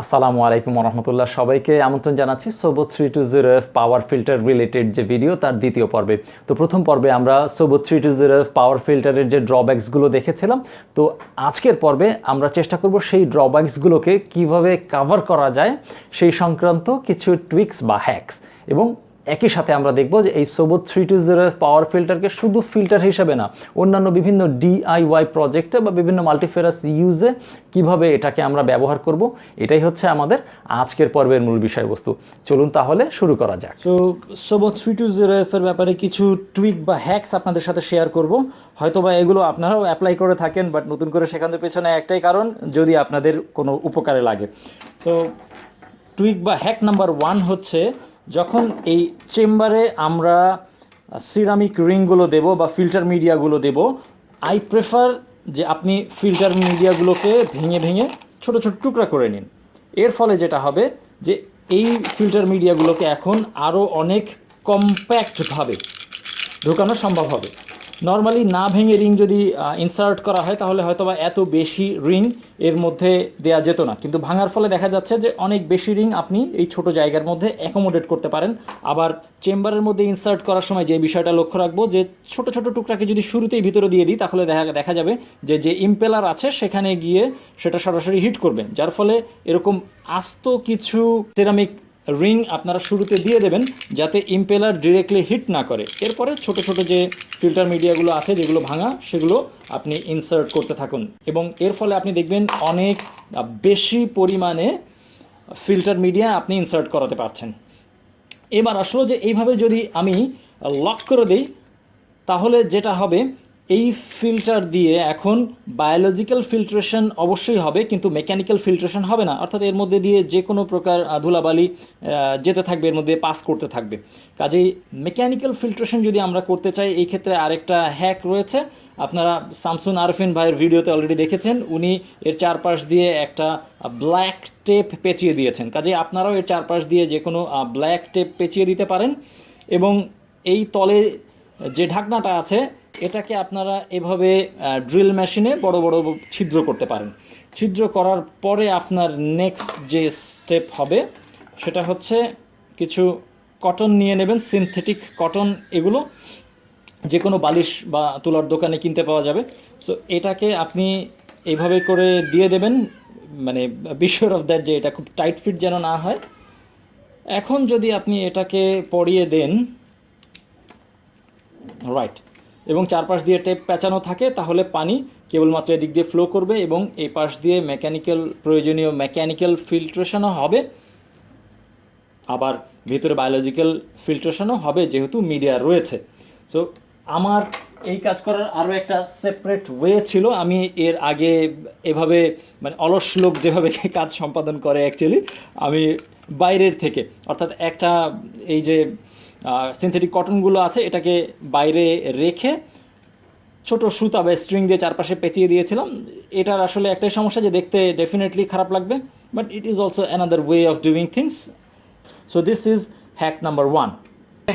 আসসালামু আলাইকুম রহমতুল্লাহ সবাইকে আমন্ত্রণ জানাচ্ছি Sobo three two zero F power filter related যে ভিডিও, তার দ্বিতীয় পর্বে। তো প্রথম পর্বে আমরা Sobo three two zero F power ফিল্টারের যে ড্রব্যাক্সগুলো দেখেছিলাম, তো আজকের পর্বে আমরা চেষ্টা করব সেই ড্রব্যাক্সগুলোকে কীভাবে কাভার করা যায়, সেই সংক্রান্ত কিছু টুইক্স বা হ্যাক্স এবং একই সাথে আমরা দেখব যে এই Sobo three two zero power ফিল্টারকে শুধু ফিল্টার হিসেবে না, অন্যান্য বিভিন্ন ডিআইওয়াই প্রজেক্টে বা বিভিন্ন মাল্টিফেরাস ইউজে কীভাবে এটাকে আমরা ব্যবহার করব, এটাই হচ্ছে আমাদের আজকের পর্বের মূল বিষয়বস্তু। চলুন তাহলে শুরু করা যাক। So Sobo three two zero এর ব্যাপারে কিছু টুইক বা হ্যাকস আপনাদের সাথে শেয়ার করব। হয়তো বা এগুলো আপনারাও অ্যাপ্লাই করে থাকেন বাট নতুন করে শেখানোর পেছনে একটাই কারণ, যদি আপনাদের কোনো উপকারে লাগে। তো টুইক বা হ্যাক নাম্বার ওয়ান হচ্ছে যখন এই চেম্বারে আমরা সিরামিক রিংগুলো দেব বা ফিল্টার মিডিয়াগুলো দেব আই প্রেফার যে আপনি ফিল্টার মিডিয়াগুলোকে ভেঙে ভেঙে ছোট ছোট টুকরা করে নিন। এর ফলে যেটা হবে যে এই ফিল্টার মিডিয়াগুলোকে এখন আরও অনেক কম্প্যাক্টভাবে ঢোকানো সম্ভব হবে। নর্মালি না ভেঙে রিং যদি ইনসার্ট করা হয়, তাহলে হয়তো বা এত বেশি রিং এর মধ্যে দেয়া যেত না। কিন্তু ভাঙার ফলে দেখা যাচ্ছে যে, অনেক বেশি রিং আপনি এই ছোট জায়গার মধ্যে অ্যাকোমোডেট করতে পারেন। আবার চেম্বারের মধ্যে ইনসার্ট করার সময় যে বিষয়টা লক্ষ্য রাখব, যে ছোট ছোট টুকরাকে যদি শুরুতেই ভিতরে দিয়ে দিই, তাহলে দেখা দেখা যাবে যে যে ইম্পেলার আছে, সেখানে গিয়ে সেটা সরাসরি হিট করবে। যার ফলে এরকম আস্ত কিছু সিরামিক রিং আপনারা শুরুতে দিয়ে দেবেন যাতে ইম্পেলার ডিরেক্টলি হিট না করে। এরপরে ছোট ছোট যে ফিল্টার মিডিয়াগুলো আছে, যেগুলো ভাঙা, সেগুলো আপনি ইনসার্ট করতে থাকুন। এবং এর ফলে আপনি দেখবেন অনেক বেশি পরিমাণে ফিল্টার মিডিয়া আপনি ইনসার্ট করাতে পারছেন। এবার আসলে যে এইভাবে যদি আমি লক করে দিই, তাহলে যেটা হবে এই ফিল্টার দিয়ে এখন বায়োলজিক্যাল ফিল্ট্রেশন অবশ্যই হবে, কিন্তু মেকানিক্যাল ফিল্ট্রেশন হবে না। অর্থাৎ এর মধ্যে দিয়ে যে কোনো প্রকার ধুলাবালি যেতে থাকবে, এর মধ্যে পাস করতে থাকবে। কাজেই মেকানিক্যাল ফিল্ট্রেশন যদি আমরা করতে চাই, এই ক্ষেত্রে আরেকটা হ্যাক রয়েছে। আপনারা সামসুন আরফিন ভাইয়ের ভিডিওতে অলরেডি দেখেছেন। উনি এর চারপাশ দিয়ে একটা ব্ল্যাক টেপ পেঁচিয়ে দিয়েছেন। কাজে আপনারাও এর চারপাশ দিয়ে যে কোনো ব্ল্যাক টেপ পেঁচিয়ে দিতে পারেন। এবং এই তলে যে ঢাকনাটা আছে এটাকে আপনারা এভাবে ড্রিল মেশিনে বড় বড় ছিদ্র করতে পারেন। ছিদ্র করার পরে আপনার নেক্সট যে স্টেপ হবে, সেটা হচ্ছে কিছু কটন নিয়ে নেবেন সিনথেটিক কটন এগুলো। যে কোনো বালিশ বা তুলার দোকানে কিনতে পাওয়া যাবে। সো এটাকে আপনি এইভাবে করে দিয়ে দেবেন মানে বিশ্বর অফ দ্যাট যে এটা খুব টাইট ফিট যেন না হয়। এখন যদি আপনি এটাকে পরিয়ে দেন রাইট এবং চারপাশ দিয়ে টেপ পেঁচানো থাকে, তাহলে পানি কেবলমাত্র এদিক দিয়ে ফ্লো করবে এবং এই পাশ দিয়ে মেকানিক্যাল প্রয়োজনীয় মেকানিক্যাল ফিল্ট্রেশনও হবে। আবার ভিতরে বায়োলজিক্যাল ফিল্ট্রেশনও হবে, যেহেতু মিডিয়া রয়েছে। সো আমার এই কাজ করার আরও একটা সেপারেট ওয়ে ছিল। আমি এর আগে এভাবে মানে অলস লোক যেভাবে কাজ সম্পাদন করে অ্যাকচুয়ালি আমি বাইরের থেকে। অর্থাৎ একটা, এই যে সিনথেটিক কটনগুলো আছে, এটাকে বাইরে রেখে ছোট সুতা বা স্ট্রিং দিয়ে চারপাশে পেঁচিয়ে দিয়েছিলাম। এটার আসলে একটাই সমস্যা যে দেখতে ডেফিনেটলি খারাপ লাগবে but it is also another way of doing things so this is hack number one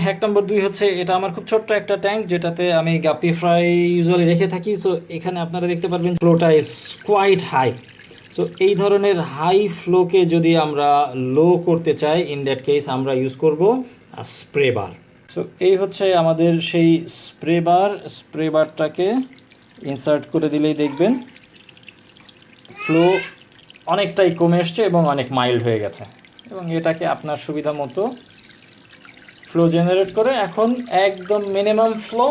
hack number দুই হচ্ছে, এটা আমার খুব ছোট্ট একটা ট্যাঙ্ক যেটাতে আমি গাপি ফ্রাই ইউজুয়ালি রেখে থাকি। সো এখানে আপনারা দেখতে পারবেন ফ্লোটা ইজ কোয়াইট হাই সো এই ধরনের হাই ফ্লোকে যদি আমরা লো করতে চাই ইন দ্যাট কেস আমরা ইউজ করব স্প্রে বার সো এই হচ্ছে আমাদের সেই স্প্রে বার স্প্রে বারটাকে ইনসার্ট করে দিলেই দেখবেন ফ্লো অনেকটাই কমে এসছে এবং অনেক মাইল্ড হয়ে গেছে। এবং এটাকে আপনার সুবিধা মতো ফ্লো জেনারেট করে এখন একদম মিনিমাম ফ্লো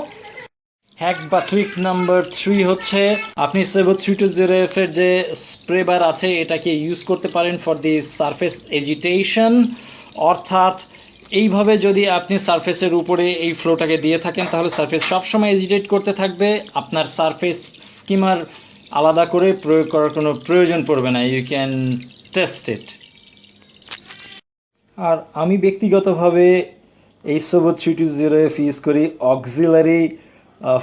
হ্যাক বা ট্রিক নাম্বার থ্রি হচ্ছে, আপনি Sobo three two zero F এর যে স্প্রে বার আছে, এটাকে ইউজ করতে পারেন ফর দি সারফেস এজিটেশন অর্থাৎ, এইভাবে যদি আপনি সারফেসের উপরে এই ফ্লোটাকে দিয়ে থাকেন, তাহলে সারফেস সবসময় এজিটেট করতে থাকবে। আপনার সারফেস স্কিমার আলাদা করে প্রয়োগ করার কোনো প্রয়োজন পড়বে না ইউ ক্যান টেস্ট ইট আর আমি ব্যক্তিগতভাবে এই Sobo three two zero F use করি অক্সিলারি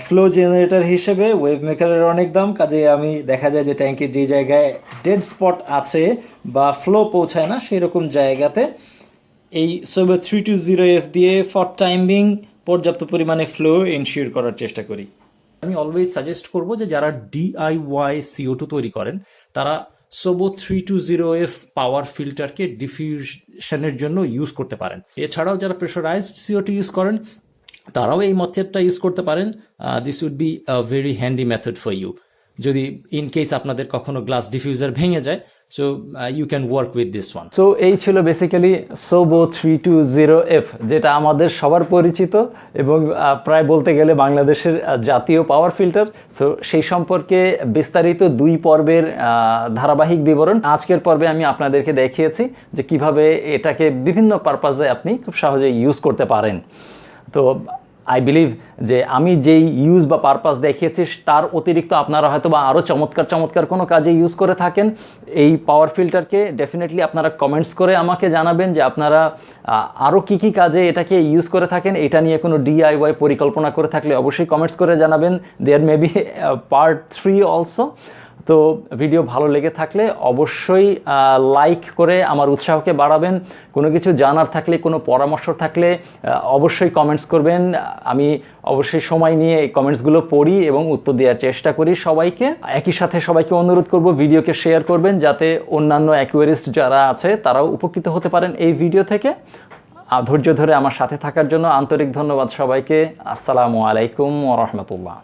ফ্লো জেনারেটর হিসেবে ওয়েব মেকারের অনেক দাম, কাজে আমি দেখা যায় যে ট্যাঙ্কের যে জায়গায় ডেড স্পট আছে বা ফ্লো পৌঁছায় না সেই রকম জায়গাতে এই Sobo three two zero F দিয়ে ফর টাইমিং পর্যাপ্ত পরিমাণে ফ্লো এনশিওর করার চেষ্টা করি। আমি অলওয়েজ সাজেস্ট করব যে যারা ডিআইওয়াই সিও টু তৈরি করেন, তারা Sobo three two zero F power ফিল্টারকে ডিফিউশনের জন্য ইউজ করতে পারেন। এছাড়াও যারা প্রেশারাইজড সিও টু ইউজ করেন তারাও এই মেথডটা ইউজ করতে পারেন। This would be a very handy method for you যদি ইন কেস আপনাদের কখনো গ্লাস ডিফিউজার ভেঙে যায় so you can work with this one so এই ছিল basically Sobo three two zero F যেটা আমাদের সবার পরিচিত এবং প্রায় বলতে গেলে বাংলাদেশের জাতীয় পাওয়ার ফিল্টার সো সেই সম্পর্কে বিস্তারিত দুই পর্বের ধারাবাহিক বিবরণ আজকের পর্বে আমি আপনাদেরকে দেখিয়েছি যে কীভাবে এটাকে বিভিন্ন পারপাজে আপনি খুব সহজে ইউজ করতে পারেন। তো আই বিলিভ যে আমি যেই ইউজ বা পারপাস দেখিয়েছি, তার অতিরিক্ত আপনারা হয়তো বা আরও চমৎকার চমৎকার কোনো কাজে ইউজ করে থাকেন। এই পাওয়ার ফিল্টারকে ডেফিনেটলি আপনারা কমেন্টস করে আমাকে জানাবেন যে আপনারা আরও কী কী কাজে এটাকে ইউজ করে থাকেন। এটা নিয়ে কোনো ডিআইওয়াই পরিকল্পনা করে থাকলে অবশ্যই কমেন্টস করে জানাবেন। There may be part three also তো ভিডিও ভালো লেগে থাকলে অবশ্যই লাইক করে আমার উৎসাহকে বাড়াবেন। কোনো কিছু জানার থাকলে, কোনো পরামর্শ থাকলে অবশ্যই কমেন্টস করবেন। আমি অবশ্যই সময় নিয়ে এই কমেন্টসগুলো পড়ি এবং উত্তর দেওয়ার চেষ্টা করি সবাইকে। একই সাথে সবাইকে অনুরোধ করব, ভিডিওকে শেয়ার করবেন যাতে অন্যান্য অ্যাকুয়ারিস্ট যারা আছে, তারাও উপকৃত হতে পারেন এই ভিডিও থেকে। ধৈর্য ধরে আমার সাথে থাকার জন্য আন্তরিক ধন্যবাদ সবাইকে। আসসালামু আলাইকুম ওরহমতুল্লাহ